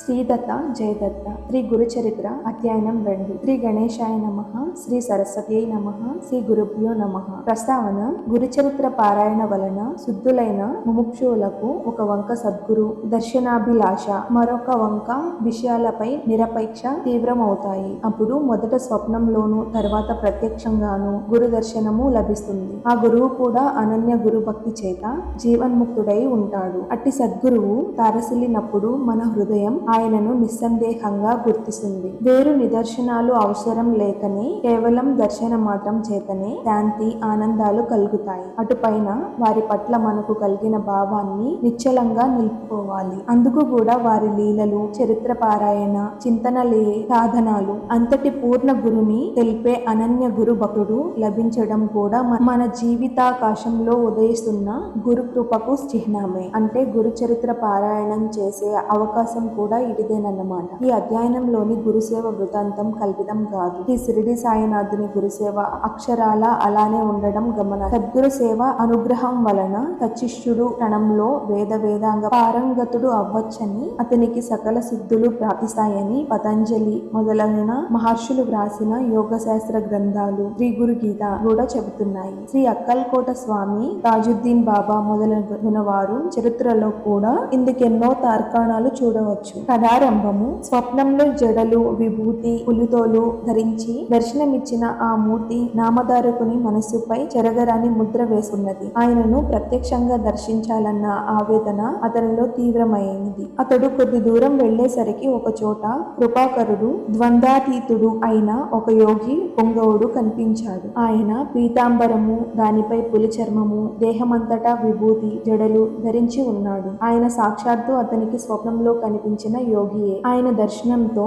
శ్రీదత్త జయదత్త శ్రీ గురుచరిత్ర అధ్యయనం రెండు. శ్రీ గణేశాయ నమ శ్రీ సరస్వతి నమ శ్రీ గురుభ్యో నమ. ప్రస్తావన గురుచరిత్ర పారాయణ వలన శుద్ధులైన ముముక్షువులకు ఒక వంక సద్గురు దర్శనాభిలాష మరొక వంక విషయాలపై నిరపేక్ష తీవ్రమవుతాయి. అప్పుడు మొదట స్వప్నంలోను తర్వాత ప్రత్యక్షంగాను గురు దర్శనము లభిస్తుంది. ఆ గురువు కూడా అనన్య గురు భక్తి చేత జీవన్ముక్తుడై ఉంటాడు. అట్టి సద్గురువు తారసిల్లినప్పుడు మన హృదయం ఆయనను నిస్సందేహంగా గుర్తిస్తుంది. వేరు నిదర్శనాలు అవసరం లేకనే కేవలం దర్శన మాత్రం చేతనే శాంతి ఆనందాలు కలుగుతాయి. అటుపైన వారి పట్ల మనకు కలిగిన భావాన్ని నిశ్చలంగా నిలుపుకోవాలి. అందుకు కూడా వారి లీలలు చరిత్ర పారాయణ చింతనలే సాధనాలు. అంతటి పూర్ణ గురుని తెలిపే అనన్య గురు భక్తుడు లభించడం కూడా మన- మన జీవితాకాశంలో ఉదయిస్తున్న గురు కృపకు చిహ్నమే. అంటే గురు చరిత్ర పారాయణం చేసే అవకాశం కూడా ఇదిదేనన్నమాట. ఈ అధ్యయనంలోని గురుసేవ వృత్తాంతం కల్పితం కాదు. ఈ షిరిడి సాయినాథుని గురుసేవ అక్షరాల అలానే ఉండడం గమన. సద్గురు సేవ అనుగ్రహం వలన సచిష్యుడు క్షణంలో వేద వేదాంగ పారంగతుడు అవ్వచ్చని అతనికి సకల సిద్ధులు ప్రాప్తిస్తాయని పతంజలి మొదలైన మహర్షులు వ్రాసిన యోగ శాస్త్ర గ్రంథాలు శ్రీ గురు గీత కూడా చెబుతున్నాయి. శ్రీ అక్కల్కోట స్వామి తాజుద్దీన్ బాబా మొదలైన వారు చరిత్రలో కూడా ఇందుకెన్నో తార్కాణాలు చూడవచ్చు. కథారంభము స్వప్నంలో జడలు విభూతి పులితోలు ధరించి దర్శనమిచ్చిన ఆ మూర్తి నామధారకుని మనస్సుపై చెరగరాని ముద్ర వేసున్నది. ఆయనను ప్రత్యక్షంగా దర్శించాలన్న ఆవేదన అతనిలో తీవ్రమైనది. అతడు కొద్ది దూరం వెళ్ళేసరికి ఒక చోట కృపాకరుడు ద్వంద్వాతీతుడు అయిన ఒక యోగి పొంగవుడు కనిపించాడు. ఆయన పీతాంబరము దానిపై పులి చర్మము దేహమంతటా విభూతి జడలు ధరించి ఉన్నాడు. ఆయన సాక్షాత్తు అతనికి స్వప్నంలో కనిపించిన యోగియే ఆయన దర్శనంతో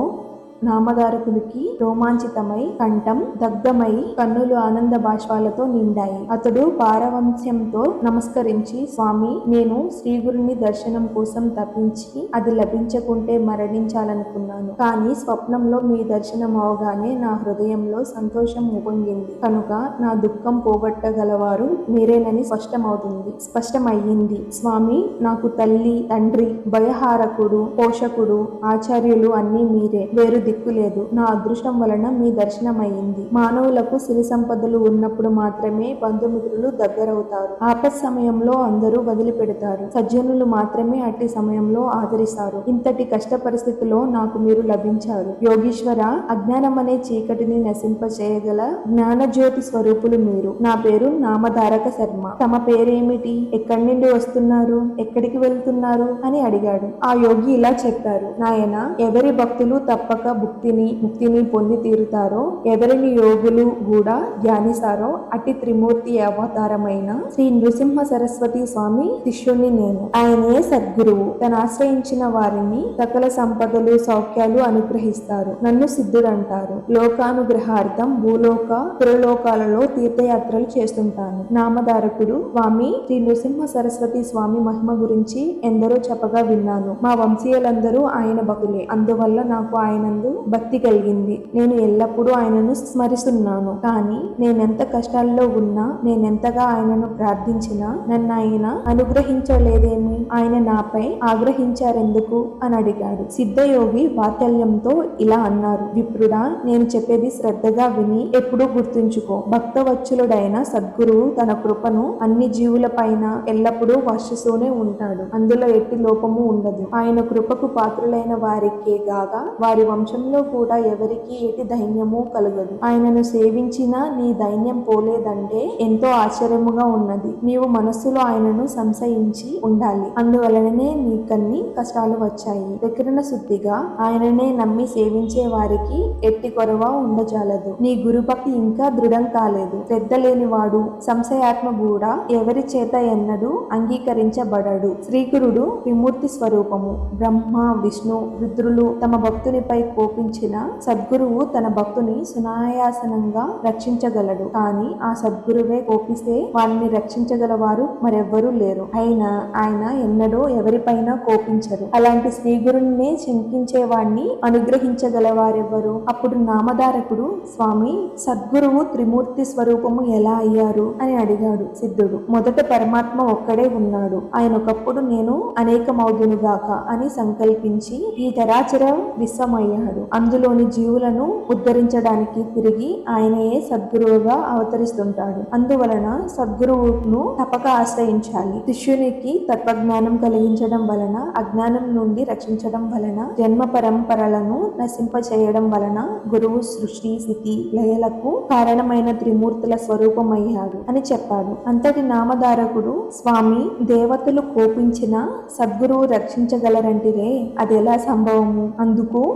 నామధారకునికి రోమాంచితమై కంఠం దగ్ధమై కన్నులు ఆనంద బాష్పాలతో నిండాయి. అతడు పారవంశ్యంతో నమస్కరించి స్వామి నేను శ్రీగురుని దర్శనం కోసం తప్పించి అది లభించకుంటే మరణించాలనుకున్నాను. కానీ స్వప్నంలో మీ దర్శనం అవగానే నా హృదయంలో సంతోషం ఉపొంగింది కనుక నా దుఃఖం పోగొట్టగలవారు మీరేనని స్పష్టమవుతుంది. స్పష్టమయ్యింది. స్వామి నాకు తల్లి తండ్రి భయహారకుడు పోషకుడు ఆచార్యులు అన్నీ మీరే. వేరు దిక్కు లేదు. నా అదృష్టం వలన మీ దర్శనమయ్యింది. మానవులకు సిరి సంపదలు ఉన్నప్పుడు మాత్రమే బంధుమిత్రులు దగ్గరవుతారు. ఆపత్ సమయంలో అందరూ వదిలిపెడతారు. సజ్జనులు మాత్రమే అట్టి సమయంలో ఆదరిస్తారు. ఇంతటి కష్ట పరిస్థితిలో నాకు మీరు లభించారు. యోగీశ్వర అజ్ఞానం అనే చీకటిని నశింప చేయగల జ్ఞానజ్యోతి స్వరూపులు మీరు. నా పేరు నామధారక శర్మ. తమ పేరేమిటి? ఎక్కడి నుండి వస్తున్నారు? ఎక్కడికి వెళ్తున్నారు? అని అడిగాడు. ఆ యోగి ఇలా చెప్పారు. నాయన ఎవరి భక్తులు తప్పక భుక్తిని ముక్తిని పొంది తీరుతారో ఎవరిని యోగులు కూడా ధ్యానిస్తారో అట్టి త్రిమూర్తి అవతారమైన శ్రీ నృసింహ సరస్వతి స్వామి శిష్యుణ్ణి నేను. ఆయనే సద్గురువు. తను ఆశ్రయించిన వారిని సకల సంపదలు సౌఖ్యాలు అనుగ్రహిస్తారు. నన్ను సిద్ధుడంటారు. లోకానుగ్రహార్థం భూలోక పురలోకాలలో తీర్థయాత్రలు చేస్తుంటాను. నామధారకుడు స్వామి శ్రీ నృసింహ సరస్వతి స్వామి మహిమ గురించి ఎందరో చెప్పగా విన్నాను. మా వంశీయులందరూ ఆయన భక్తులే. అందువల్ల నాకు ఆయనందు భక్తి కలిగింది. నేను ఎల్లప్పుడూ ఆయనను స్మరిస్తున్నాను. కానీ నేనెంత కష్టాల్లో ఉన్నా నేనెంతగా ఆయనను ప్రార్థించినా నన్ను ఆయన అనుగ్రహించలేదేమి? ఆయన నాపై ఆగ్రహించారెందుకు? అని అడిగాడు. సిద్ధయోగి వాత్సల్యంతో ఇలా అన్నారు. విప్రుడా నేను చెప్పేది శ్రద్ధగా విని ఎప్పుడూ గుర్తుంచుకో. భక్తవత్సలుడైన సద్గురువు తన కృపను అన్ని జీవుల పైన ఎల్లప్పుడూ వర్షిస్తూనే ఉంటాడు. అందులో ఎట్టి లోపము ఉండదు. ఆయన కృపకు పాత్రులైన వారికే గాగా వారి వంశంలో కూడా ఎవరికి ఎటి దైన్యము కలగదు. ఆయనను సేవించినా నీ దైన్యం పోలేదంటే ఎంతో ఆశ్చర్యముగా ఉన్నది. నీవు మనస్సులో ఆయనను సంశయించి ఉండాలి. అందువలననే నీకన్ని కష్టాలు వచ్చాయి. వికరణ శుద్ధిగా ఆయననే నమ్మి సేవించే వారికి ఎట్టి కొరవ ఉండజాలదు. నీ గురుభక్తి ఇంకా దృఢం కాలేదు. శ్రద్ధ లేనివాడు సంశయాత్మ కూడా ఎవరి చేత ఎన్నడూ అంగీకరించబడడు. శ్రీకురుడు విమూర్తి స్వరూపము. బ్రహ్మ విష్ణు రుద్రులు తమ భక్తునిపై కో కోపించిన సద్గురువు తన భక్తుని సునాయాసనంగా రక్షించగలడు. కానీ ఆ సద్గురువే కోపిస్తే వారిని రక్షించగలవారు మరెవ్వరూ లేరు. అయినా ఆయన ఎన్నడూ ఎవరిపైన కోపించరు. అలాంటి శ్రీ గురుణ్ణే శంకించే వాణ్ణి అనుగ్రహించగలవారెవ్వరు? అప్పుడు నామధారకుడు స్వామి సద్గురువు త్రిమూర్తి స్వరూపము ఎలా అయ్యారు? అని అడిగాడు సిద్ధుడు. మొదట పరమాత్మ ఒక్కడే ఉన్నాడు. ఆయన ఒకప్పుడు నేను అనేకమౌదునుగాక అని సంకల్పించి ఈ చరాచర విశ్వమయ్యాడు అందులోని జీవులను ఉద్ధరించడానికి తిరిగి ఆయనయే సద్గురువుగా అవతరిస్తుంటాడు. అందువలన సద్గురువును తప్పక ఆశ్రయించాలి. శిష్యునికి తత్వజ్ఞానం కలిగించడం వలన అజ్ఞానం నుండి రక్షించడం వలన జన్మ పరంపరలను నశింపచేయడం వలన గురువు సృష్టి స్థితి లయలకు కారణమైన త్రిమూర్తుల స్వరూపమయ్యాడు అని చెప్పాడు. అంతటి నామధారకుడు స్వామి దేవతలు కోపించిన సద్గురువు రక్షించగలరంటిరే అది ఎలా సంభవము? అందుకు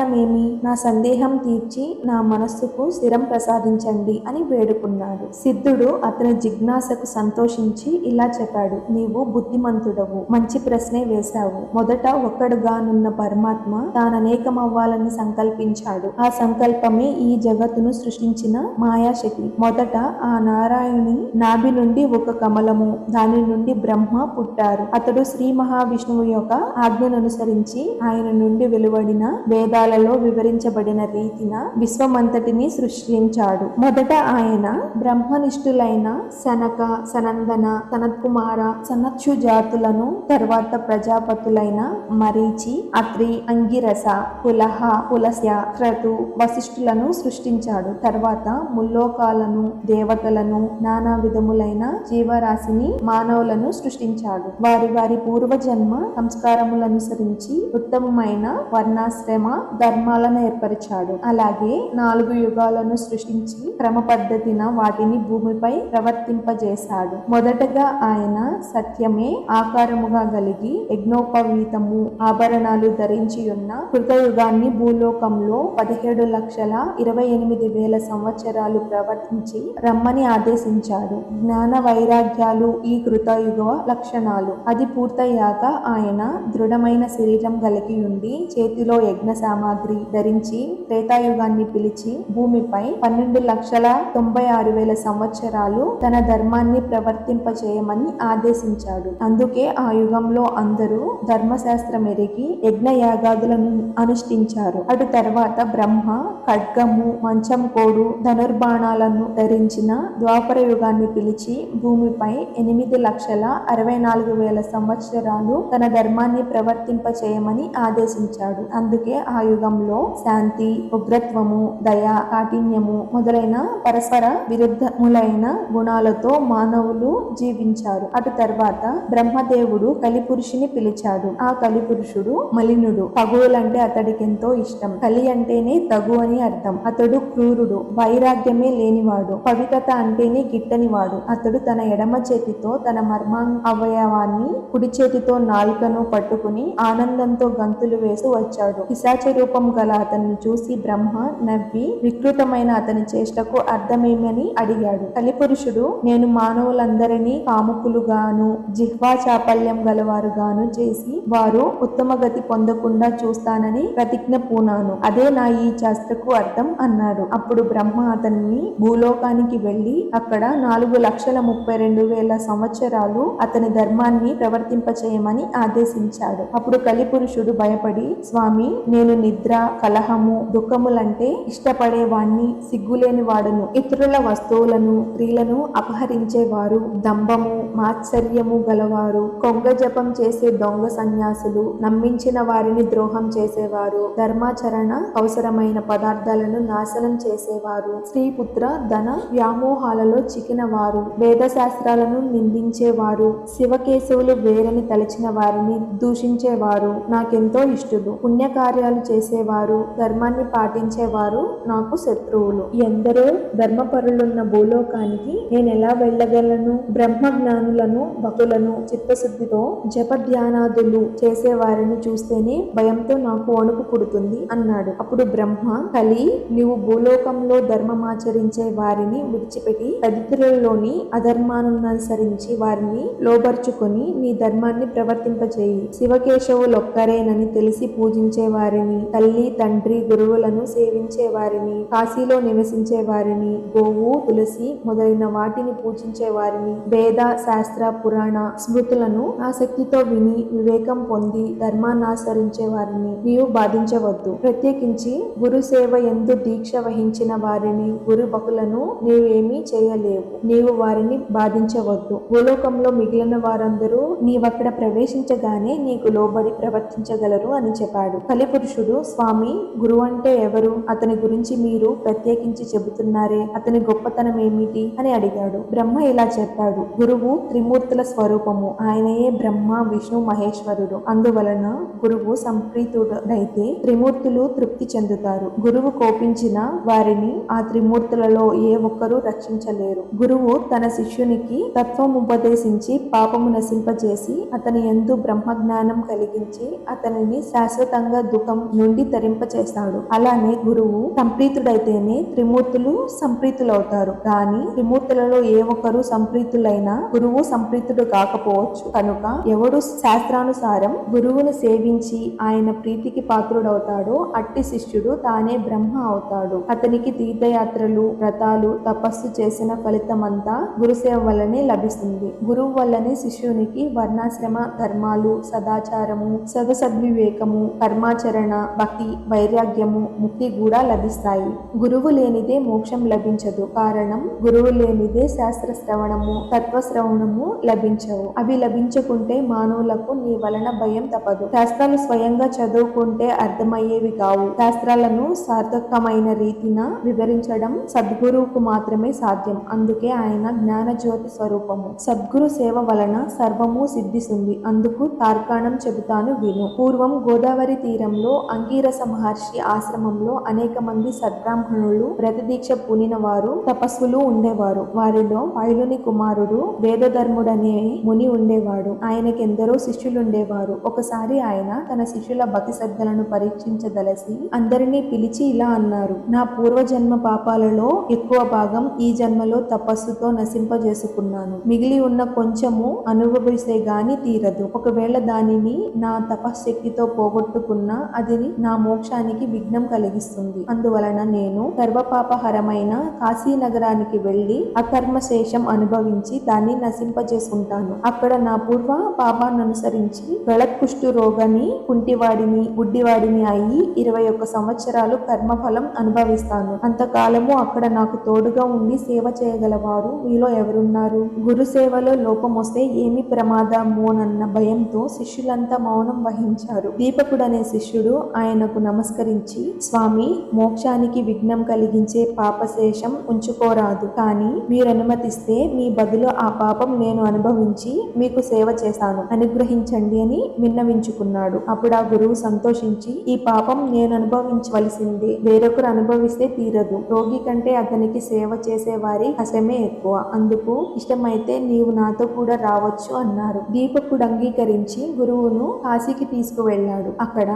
ఏమి నా సందేహం తీర్చి నా మనస్సుకు స్థిరం ప్రసాదించండి అని వేడుకున్నాడు. సిద్ధుడు అతని జిజ్ఞాసకు సంతోషించి ఇలా చెప్పాడు. నీవు బుద్ధిమంతుడవు మంచి ప్రశ్నే వేశావు. మొదట ఒక్కడుగానున్న పరమాత్మ తాననేకమవ్వాలని సంకల్పించాడు. ఆ సంకల్పమే ఈ జగత్తును సృష్టించిన మాయాశక్తి. మొదట ఆ నారాయణుని నాభి నుండి ఒక కమలము దాని నుండి బ్రహ్మ పుట్టారు. అతడు శ్రీ మహావిష్ణువు యొక్క ఆజ్ఞను అనుసరించి ఆయన నుండి వెలువడిన వేదాలలో వివరించబడిన రీతిన విశ్వమంతటిని సృష్టించాడు. మొదట ఆయన బ్రహ్మనిష్ఠులైన సనక సనందన సనత్కుమార సనత్సు జాతులను తర్వాత ప్రజాపతులైన మరీచి అత్రి అంగిరస పులహ పులస్య క్రతు వశిష్ఠులను సృష్టించాడు. తర్వాత ముల్లోకాలను దేవతలను నానా విధములైన జీవరాశిని మానవులను సృష్టించాడు. వారి వారి పూర్వజన్మ సంస్కారములనుసరించి ఉత్తమమైన వర్ణాశ్రమ ధర్మాలను ఏర్పరిచాడు. అలాగే నాలుగు యుగాలను సృష్టించి క్రమ పద్ధతిన వాటిని భూమిపై ప్రవర్తింపజేశాడు. మొదటగా ఆయన సత్యమే ఆకారముగా కలిగి యజ్ఞోపవీతము ఆభరణాలు ధరించి ఉన్న కృతయుగాన్ని భూలోకంలో పదిహేడు లక్షల ఇరవై ఎనిమిది వేల సంవత్సరాలు ప్రవర్తించి రమ్మని ఆదేశించాడు. జ్ఞాన వైరాగ్యాలు ఈ కృతయుగ లక్షణాలు. అది పూర్తయ్యాక ఆయన దృఢమైన శరీరం కలిగి ఉండి చేతిలో యజ్ఞ సామాగ్రి ధరించి త్రేతాయుగాన్ని పిలిచి భూమిపై పన్నెండు లక్షల తొంభై ఆరు వేల సంవత్సరాలు తన ధర్మాన్ని ప్రవర్తింపచేయమని ఆదేశించాడు. అందుకే ఆ యుగంలో అందరూ ధర్మశాస్త్రం ఎరిగి యజ్ఞయాగాదులను అనుష్ఠించారు. అటు తర్వాత బ్రహ్మ ఖడ్గము మంచం కోడు ధనుర్బాణాలను ధరించిన ద్వాపర యుగాన్ని పిలిచి భూమిపై ఎనిమిది లక్షల అరవై నాలుగు వేల సంవత్సరాలు తన ధర్మాన్ని ప్రవర్తింపచేయమని ఆదేశించాడు. అందుకే ఆ యుగంలో శాంతి ఉగ్రత్వము దయ కాఠిన్యము మొదలైన పరస్పర విరుద్ధములైన గుణాలతో మానవులు జీవించారు. అటు తర్వాత బ్రహ్మదేవుడు కలిపురుషుని పిలిచాడు. ఆ కలిపురుషుడు మలినుడు. తగువులంటే అతడికి ఎంతో ఇష్టం. కలి అంటేనే తగు అని అర్థం. అతడు క్రూరుడు. వైరాగ్యమే లేనివాడు. పవిత్రత అంటేనే గిట్టనివాడు. అతడు తన ఎడమ చేతితో తన మర్మ అవయవాన్ని కుడి చేతితో నాలుకను పట్టుకుని ఆనందంతో గంతులు వేస్తూ వచ్చాడు. పిశాచ రూపం గల అతన్ని చూసి బ్రహ్మ నవ్వి వికృతమైన అతని చేష్టకు అర్థమేమని అడిగాడు. కలిపురుషుడు నేను మానవులందరినీ కాముకులుగాను జిహ్వా చాపల్యం గలవారుగాను చేసి వారు ఉత్తమ గతి పొందకుండా చూస్తానని ప్రతిజ్ఞ పూనాను. అదే నా ఈ శాస్త్రకు అర్థం అన్నాడు. అప్పుడు బ్రహ్మ అతన్ని భూలోకానికి వెళ్ళి అక్కడ నాలుగు లక్షల ముప్పై రెండు వేల సంవత్సరాలు అతని ధర్మాన్ని ప్రవర్తింపచేయమని ఆదేశించాడు. అప్పుడు కలిపురుషుడు భయపడి స్వామి నేను నిద్ర కలహము దుఃఖములంటే ఇష్టపడేవాణ్ణి సిగ్గులేని వాడును ఇతరుల వస్తువులను స్త్రీలను అపహరించేవారు దంభము మాత్సర్యము గలవారు. కొంగ జపం చేసే దొంగ సన్యాసులు నమ్మించిన వారిని ద్రోహం చేసేవారు. ధర్మాచరణ అవసరమైన పదార్థాలను నాశనం చేసేవారు. స్త్రీపుత్ర ధన వ్యామోహాలలో చికినవారు వేదశాస్త్రాలను వేద శాస్త్రాలను నిందించేవారు. శివకేశవులు వేరని తలచిన వారిని దూషించేవారు. నాకెంతో ఇష్టలు పుణ్యకార్యాలు చేసేవారు ధర్మాన్ని పాటించేవారు నాకు శత్రువులు. ఎందరో ధర్మపరులున్న భూలోకానికి నేను ఎలా వెళ్ళగలను? బ్రహ్మ జ్ఞానులను భక్తులను చిత్తశుద్ధితో జప ధ్యానాదులు చేసేవారిని చూస్తేనే భయంతో నాకు వణుకు పుడుతుంది అన్నాడు. అప్పుడు బ్రహ్మ కలి నీవు భూలోకంలో ధర్మమాచరించే వారిని విడిచిపెట్టి దరిద్రులలోని అధర్మానుసరించి వారిని లోబర్చుకొని నీ ధర్మాన్ని ప్రవర్తింపచేయి. శివకేశవులొక్కరేనని తెలిసి పూజించే వారిని తల్లి తండ్రి గురువులను సేవించే వారిని కాశీలో నివసించే వారిని గోవు తులసి మొదలైన వాటిని పూజించే వారిని వేద శాస్త్ర పురాణ స్మృతులను ఆసక్తితో విని వివేకం పొంది ధర్మాన్నాచరించే వారిని నీవు బాధించవద్దు. ప్రత్యేకించి గురు సేవ ఎందు దీక్ష వహించిన వారిని గురు బహులను నీవేమీ చేయలేవు. నీవు వారిని బాధించవద్దు. భూలోకంలో మిగిలిన వారందరూ నీవక్కడ ప్రవేశించగానే నీకు లోబడి ప్రవర్తించగలరు అని చెప్పాడు. కలిపురుషుడు స్వామి గురువు అంటే ఎవరు? అతని గురించి మీరు ప్రత్యేకించి చెబుతున్నారే? అతని గొప్పతనం ఏమిటి? అని అడిగాడు. బ్రహ్మ ఇలా చెప్పాడు. గురువు త్రిమూర్తుల స్వరూపము. ఆయనయే బ్రహ్మ విష్ణు మహేశ్వరుడు. అందువలన గురువు సంప్రీతుడైతే త్రిమూర్తులు తృప్తి చెందుతారు. గురువు కోపించిన వారిని ఆ త్రిమూర్తులలో ఏ ఒక్కరూ రక్షించలేరు. గురువు తన శిష్యునికి తత్వం ఉపదేశించి పాపము నశింపజేసి అతని ఎందు బ్రహ్మజ్ఞానం కలిగించి అతనిని శాశ్వతంగా దుఃఖం నుండి తరింపచేస్తాడు. అలానే గురువు సంప్రీతుడైతేనే త్రిమూర్తులు సంప్రీతులవుతారు. కానీ త్రిమూర్తులలో ఏ ఒక్కరు సంప్రీతులైనా గురువు సంప్రీతుడు కాకపోవచ్చు. కనుక ఎవడు శాస్త్రానుసారం గురువును సేవించి ఆయన ప్రీతికి పాత్రుడవుతాడో అట్టి శిష్యుడు తానే బ్రహ్మ అవుతాడు. అతనికి తీర్థయాత్రలు వ్రతాలు తపస్సు చేసిన ఫలితమంతా గురుసేవ వల్లనే లభిస్తుంది. గురువు వల్లనే శిష్యునికి వర్ణాశ్రమ ధర్మాలు సదాచారము సదసద్వివేకము కర్మాచరణ భక్తి వైరాగ్యము ముక్తి కూడా లభిస్తాయి. గురువు లేనిదే మోక్షం లభించదు. కారణం గురువు లేనిదే శాస్త్ర శ్రవణము తత్వశ్రవణము లభించవు. అవి లభించకుంటే మానవులకు నీ వలన భయం తప్పదు. శాస్త్రాలు స్వయంగా చదువుకుంటే అర్థమయ్యేవి కావు. శాస్త్రాలను సార్థకమైన రీతిన వివరించడం సద్గురువుకు మాత్రమే సాధ్యం. అందుకే ఆయన జ్ఞాన జ్యోతి స్వరూపము. సద్గురు సేవ వలన సర్వము సిద్ధిస్తుంది. అందుకు తార్కాణం చెబుతాను విను. పూర్వం గోదావరి తీరంలో అంగీరస మహర్షి ఆశ్రమంలో అనేక మంది సద్బ్రాహ్మణులు వ్రతదీక్ష పూనిన వారు తపస్సులు ఉండేవారు. వారిలో పైలుని కుమారుడు వేదధర్ముడనే ముని ఉండేవాడు. ఆయనకెందరో శిష్యులుండేవారు. ఒకసారి ఆయన తన శిష్యుల భక్తి శ్రద్ధలను పరీక్షించదలసి అందరినీ పిలిచి ఇలా అన్నారు నా పూర్వజన్మ పాపాలలో ఎక్కువ భాగం ఈ జన్మలో తపస్సుతో నశింపజేసుకున్నాను. మిగిలి ఉన్న కొంచెము అనుభవిస్తే గాని తీరదు. ఒకవేళ దానిని నా తపశ్శక్తితో పోగొట్టుకున్నా అది నా మోక్షానికి విఘ్నం కలిగిస్తుంది. అందువలన నేను సర్వపాపహరమైన కాశీ నగరానికి వెళ్ళి అకర్మశేషం అనుభవించి దాన్ని నశింపజేసుకుంటాను. అక్కడ నా పూర్వ పాపాన్ననుసరించి అనుసరించి కుష్ఠు రోగని కుంటివాడిని గుడ్డివాడిని అయి ఇరవై ఒక్క సంవత్సరాలు కర్మఫలం అనుభవిస్తాను. అంతకాలము అక్కడ నాకు తోడుగా ఉండి సేవ చేయగలవారు మీలో ఎవరున్నారు? గురు సేవలో లోపం వస్తే ఏమి ప్రమాదమోనన్న భయంతో శిష్యులంతా మౌనం వహించారు. దీపకుడనే శిష్యుడు ఆయనకు నమస్కరించి స్వామి మోక్షానికి విఘ్నం కలిగించే పాపశేషం ఉంచుకోరాదు. కానీ మీరు అనుమతిస్తే మీ బదులు ఆ పాపం నేను అనుభవించి మీకు సేవ చేశాను. అనుగ్రహించండి అని విన్నవించుకున్నాడు. అప్పుడు ఆ గురువు సంతోషించి ఈ పాపం నేను అనుభవించవలసిందే. వేరొకరు అనుభవిస్తే తీరదు. రోగి కంటే అతనికి సేవ చేసే వారి కష్టమే ఎక్కువ. అందుకు ఇష్టమైతే నీవు నాతో కూడా రావచ్చు అన్నారు. దీపకుడు అంగీకరించి గురువును కాశీకి తీసుకువెళ్ళాడు. అక్కడ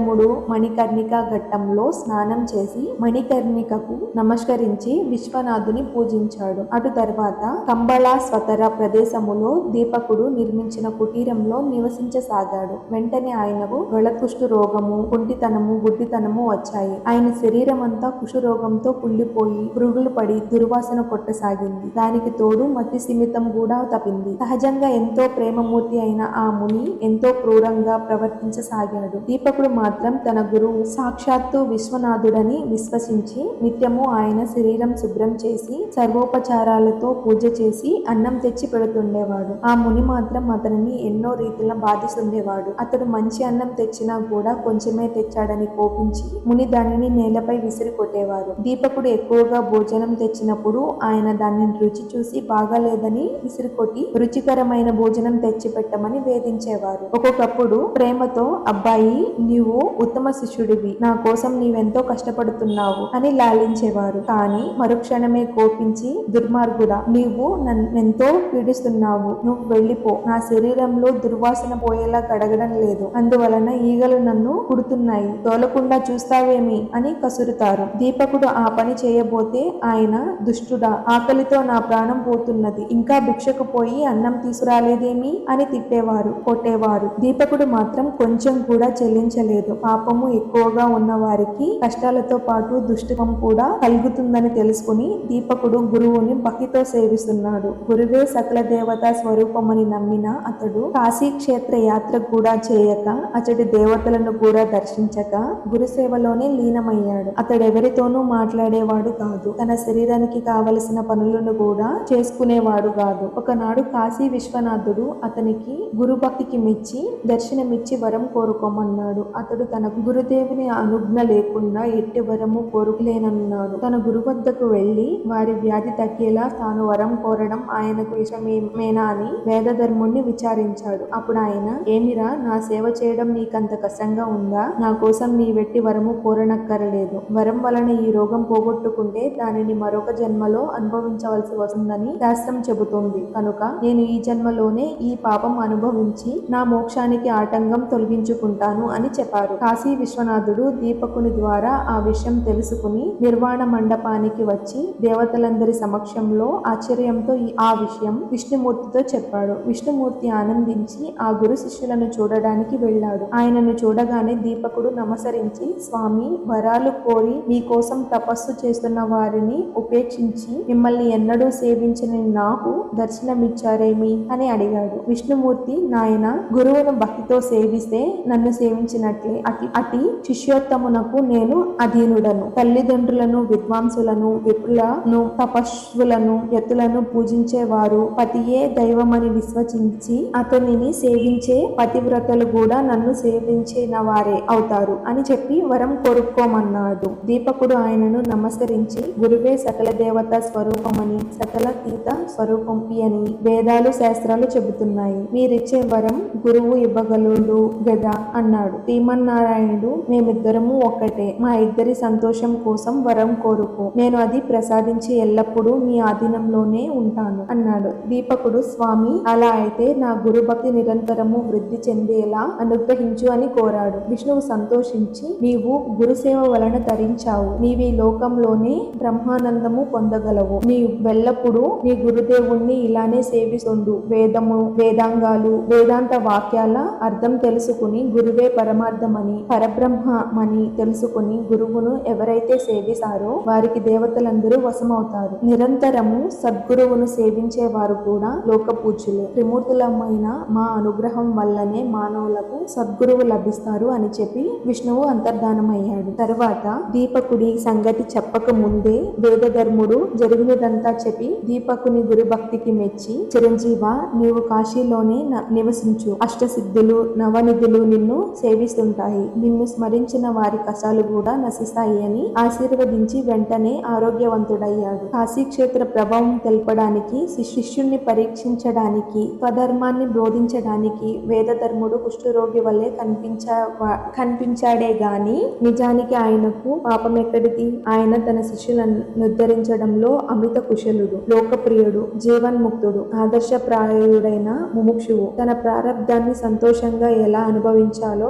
వేదధర్ముడు మణికర్ణిక ఘట్టంలో స్నానం చేసి మణికర్ణికకు నమస్కరించి విశ్వనాథుని పూజించాడు. అటు తర్వాత కంబళా స్వతర ప్రదేశములో దీపకుడు నిర్మించిన కుటీరంలో నివసించసాగాడు. వెంటనే ఆయనకు వెళకుష్టు రోగము కుంటితనము గుడ్డితనము వచ్చాయి. ఆయన శరీరం అంతా కుషురోగంతో కుళ్ళిపోయి పురుగులు పడి దుర్వాసన కొట్టసాగింది. దానికి తోడు మతి సిమితం కూడా తప్పింది. సహజంగా ఎంతో ప్రేమమూర్తి అయిన ఆ ముని ఎంతో క్రూరంగా ప్రవర్తించసాగాడు. దీపకుడు మాత్రం తన గురువు సాక్షాత్తు విశ్వనాథుడని విశ్వసించి నిత్యము ఆయన శరీరం శుభ్రం చేసి సర్వోపచారాలతో పూజ చేసి అన్నం తెచ్చి పెడుతుండేవాడు. ఆ ముని మాత్రం అతనిని ఎన్నో రీతిలో బాధిస్తుండేవాడు. అతడు మంచి అన్నం తెచ్చినా కూడా కొంచెమే తెచ్చాడని కోపించి ముని దానిని నేలపై విసిరి కొట్టేవారు దీపకుడు ఎక్కువగా భోజనం తెచ్చినప్పుడు ఆయన దానిని రుచి చూసి బాగాలేదని విసిరికొట్టి రుచికరమైన భోజనం తెచ్చి పెట్టమని వేధించేవారు. ఒక్కొక్కప్పుడు ప్రేమతో అబ్బాయి నీవు ఉత్తమ శిష్యుడివి. నా కోసం నీవెంతో కష్టపడుతున్నావు అని లాలించేవారు. కానీ మరుక్షణమే కోపించి దుర్మార్గుడా నీవు నన్నెంతో పీడిస్తున్నావు. నువ్వు వెళ్ళిపో. నా శరీరంలో దుర్వాసన పోయేలా కడగడం లేదు. అందువలన ఈగలు నన్ను కుడుతున్నాయి. తోలకుండా చూస్తావేమి? అని కసురుతారు. దీపకుడు ఆ పని చేయబోతే ఆయన దుష్టుడా ఆకలితో నా ప్రాణం పోతున్నది. ఇంకా భిక్షకు పోయి అన్నం తీసుకురాలేదేమి? అని తిట్టేవారు. కొట్టేవారు. దీపకుడు మాత్రం కొంచెం కూడా చెల్లించలేదు. లేదు. పాపము ఎక్కువగా ఉన్న వారికి కష్టాలతో పాటు దుష్టకం కూడా కలుగుతుందని తెలుసుకుని దీపకుడు గురువుని భక్తితో సేవిస్తున్నాడు. గురువే సకల దేవతా స్వరూపమని నమ్మిన అతడు కాశీ క్షేత్ర యాత్ర కూడా చేయక అతడి దేవతలను కూడా దర్శించక గురుసేవలోనే లీనమయ్యాడు. లీనమయ్యాడు అతడెవరితోనూ మాట్లాడేవాడు కాదు. తన శరీరానికి కావలసిన పనులను కూడా చేసుకునేవాడు కాదు. ఒకనాడు కాశీ విశ్వనాథుడు అతనికి గురు భక్తికి మెచ్చి దర్శనమిచ్చి వరం కోరుకోమన్నాడు. అతడు తన గురుదేవుని అనుజ్ఞ లేకుండా ఎట్టి వరము కోరుకులేనన్నాడు. తన గురు వద్దకు వెళ్ళి వారి వ్యాధి తగ్గేలా తాను వరం కోరడం ఆయనకు ఇష్టమేమేనా అని వేదధర్ముణ్ణి విచారించాడు. అప్పుడు ఆయన ఏమిరా నా సేవ చేయడం నీకంత కష్టంగా ఉందా? నా కోసం నీ వెట్టి వరము కోరనక్కరలేదు. వరం వలన ఈ రోగం పోగొట్టుకుంటే దానిని మరొక జన్మలో అనుభవించవలసి వస్తుందని శాస్త్రం చెబుతోంది. కనుక నేను ఈ జన్మలోనే ఈ పాపం అనుభవించి నా మోక్షానికి ఆటంకం తొలగించుకుంటాను అని చెప్పారు కాశీ విశ్వనాథుడు దీపకుని ద్వారా ఆ విషయం తెలుసుకుని నిర్వాణ మండపానికి వచ్చి దేవతలందరి సమక్షంలో ఆశ్చర్యంతో ఆ విషయం విష్ణుమూర్తితో చెప్పాడు. విష్ణుమూర్తి ఆనందించి ఆ గురు శిష్యులను చూడడానికి వెళ్ళాడు. ఆయనను చూడగానే దీపకుడు నమస్కరించి స్వామి వరాలు కోరి మీకోసం తపస్సు చేస్తున్న వారిని ఉపేక్షించి మిమ్మల్ని ఎన్నడూ సేవించిన నాకు దర్శనమిచ్చారేమి? అని అడిగాడు. విష్ణుమూర్తి నాయన గురువును భక్తితో సేవిస్తే నన్ను సేవించినట్లు. అటి అటి శిష్యోత్తమునకు నేను అధీనుడను. తల్లిదండ్రులను విద్వాంసులను విపులను తపస్సులను ఎత్తులను పూజించేవారు. పతియే దైవమని విశ్వసించి అతనిని సేవించే పతివ్రతలు కూడా నన్ను సేవించిన వారే అవుతారు అని చెప్పి వరం కోరుకోమన్నాడు. దీపకుడు ఆయనను నమస్కరించి గురువే సకల దేవత స్వరూపమని సకల తీత స్వరూపం అని వేదాలు శాస్త్రాలు చెబుతున్నాయి. మీరిచ్చే వరం గురువు ఇవ్వగలడు గదా అన్నాడు. శ్రీమన్నారాయణుడు మేమిద్దరము ఒక్కటే. మా ఇద్దరి సంతోషం కోసం వరం కోరుకో. నేను అది ప్రసాదించి ఎల్లప్పుడూ మీ ఆధీనంలోనే ఉంటాను అన్నాడు. దీపకుడు స్వామి అలా అయితే నా గురుభక్తి నిరంతరము వృద్ధి చెందేలా అనుగ్రహించు అని కోరాడు. విష్ణువు సంతోషించి నీవు గురుసేవ వలన ధరించావు నీవి లోకంలోనే బ్రహ్మానందము పొందగలవు. నీ వెల్లప్పుడు నీ గురుదేవుణ్ణి ఇలానే సేవిస్తుండు. వేదము వేదాంగాలు వేదాంత వాక్యాల అర్థం తెలుసుకుని గురువే పరమార్థం పరమార్థమని పరబ్రహ్మమని తెలుసుకుని గురువును ఎవరైతే సేవిస్తారో వారికి దేవతలందరూ వశమవుతారు. నిరంతరము సద్గురువును సేవించే వారు కూడా లోకపూజ్యులే. త్రిమూర్తులమైన మా అనుగ్రహం వల్లనే మానవులకు సద్గురువు లభిస్తారు అని చెప్పి విష్ణువు అంతర్ధానమయ్యాడు. తర్వాత దీపకుడి సంగతి చెప్పక ముందే వేదధర్ముడు జరిగినదంతా చెప్పి దీపకుని గురు భక్తికి మెచ్చి చిరంజీవ నీవు కాశీలోనే న- నివసించు. అష్టసిద్ధులు నవనిధులు నిన్ను సేవిస్తుంటాయి నిన్ను స్మరించిన వారి కసాలు కూడా నశిస్తాయి అని ఆశీర్వదించి వెంటనే ఆరోగ్యవంతుడయ్యాడు. కాశీ క్షేత్ర ప్రభావం తెలపడానికి శి- శిష్యుణ్ణి పరీక్షించడానికి స్వధర్మాన్ని బోధించడానికి వేదధర్ముడు కుష్ఠరోగి వల్లే కనిపించ కనిపించాడే గాని నిజానికి ఆయనకు పాపం ఎక్కడిది ఆయన తన శిష్యులను ఉద్ధరించడంలో అమిత కుశలుడు లోకప్రియుడు జీవన్ముక్తుడు ఆదర్శప్రాయుడైన ముముక్షువు తన ప్రారంధాన్ని సంతోషంగా ఎలా అనుభవించాలో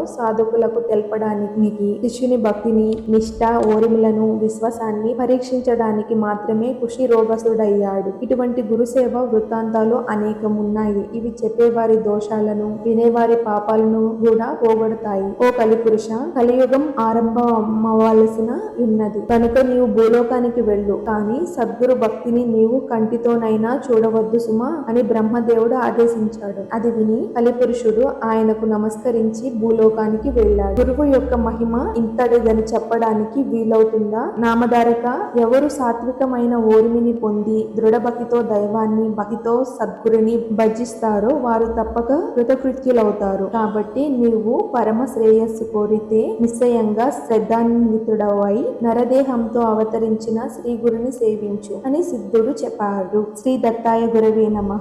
సాధకులకు తెలపడానికి శిష్యుని భక్తిని నిష్ఠ ఓరిములను విశ్వాసాన్ని పరీక్షించడానికి మాత్రమే కుషి రోగసుడయ్యాడు ఇటువంటి గురుసేవ వృత్తాంతాలు అనేకం ఉన్నాయి ఇవి చెప్పేవారి దోషాలను వినేవారి పాపాలను కూడా పోగొడతాయి. ఓ కలిపురుష కలియుగం ఆరంభమవలసిన ఉన్నది కనుక నీవు భూలోకానికి వెళ్ళు. కానీ సద్గురు భక్తిని నీవు కంటితోనైనా చూడవద్దు సుమా అని బ్రహ్మదేవుడు ఆదేశించాడు. అది విని కలిపురుషుడు ఆయనకు నమస్కరించి భూలోకానికి వెళ్ళాడు గురువు యొక్క మహిమ ఇంతటిదని చెప్పడానికి వీలవుతుందా? నామధారక ఎవరు సాత్వికమైన ఓర్మిని పొంది దృఢ భక్తితో దైవాన్ని భక్తితో సద్గురుని భజిస్తారో వారు తప్పక కృతకృత్యులవుతారు. కాబట్టి నీవు పరమ శ్రేయస్సు కోరితే నిశ్చయంగా శ్రద్ధాన్వితుడవై నరదేహంతో అవతరించిన శ్రీ గురుని సేవించు అని సిద్ధుడు చెప్పాడు. శ్రీ దత్తాయ గురవే నమ.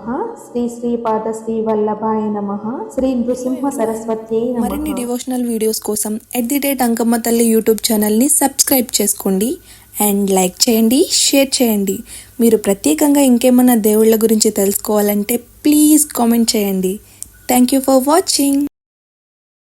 శ్రీ శ్రీపాద శ్రీ వల్లభాయ నమ. శ్రీ నృసింహ సరస్వతి మరిన్ని డివోషనల్ వీడియోస్ కోసం at the date Ankamma Talli YouTube ఛానల్ని సబ్స్క్రైబ్ చేసుకోండి. అండ్ లైక్ చేయండి షేర్ చేయండి. మీరు ప్రత్యేకంగా ఇంకేమన్నా దేవుళ్ళ గురించి తెలుసుకోవాలంటే ప్లీజ్ కామెంట్ చేయండి. Thank you for watching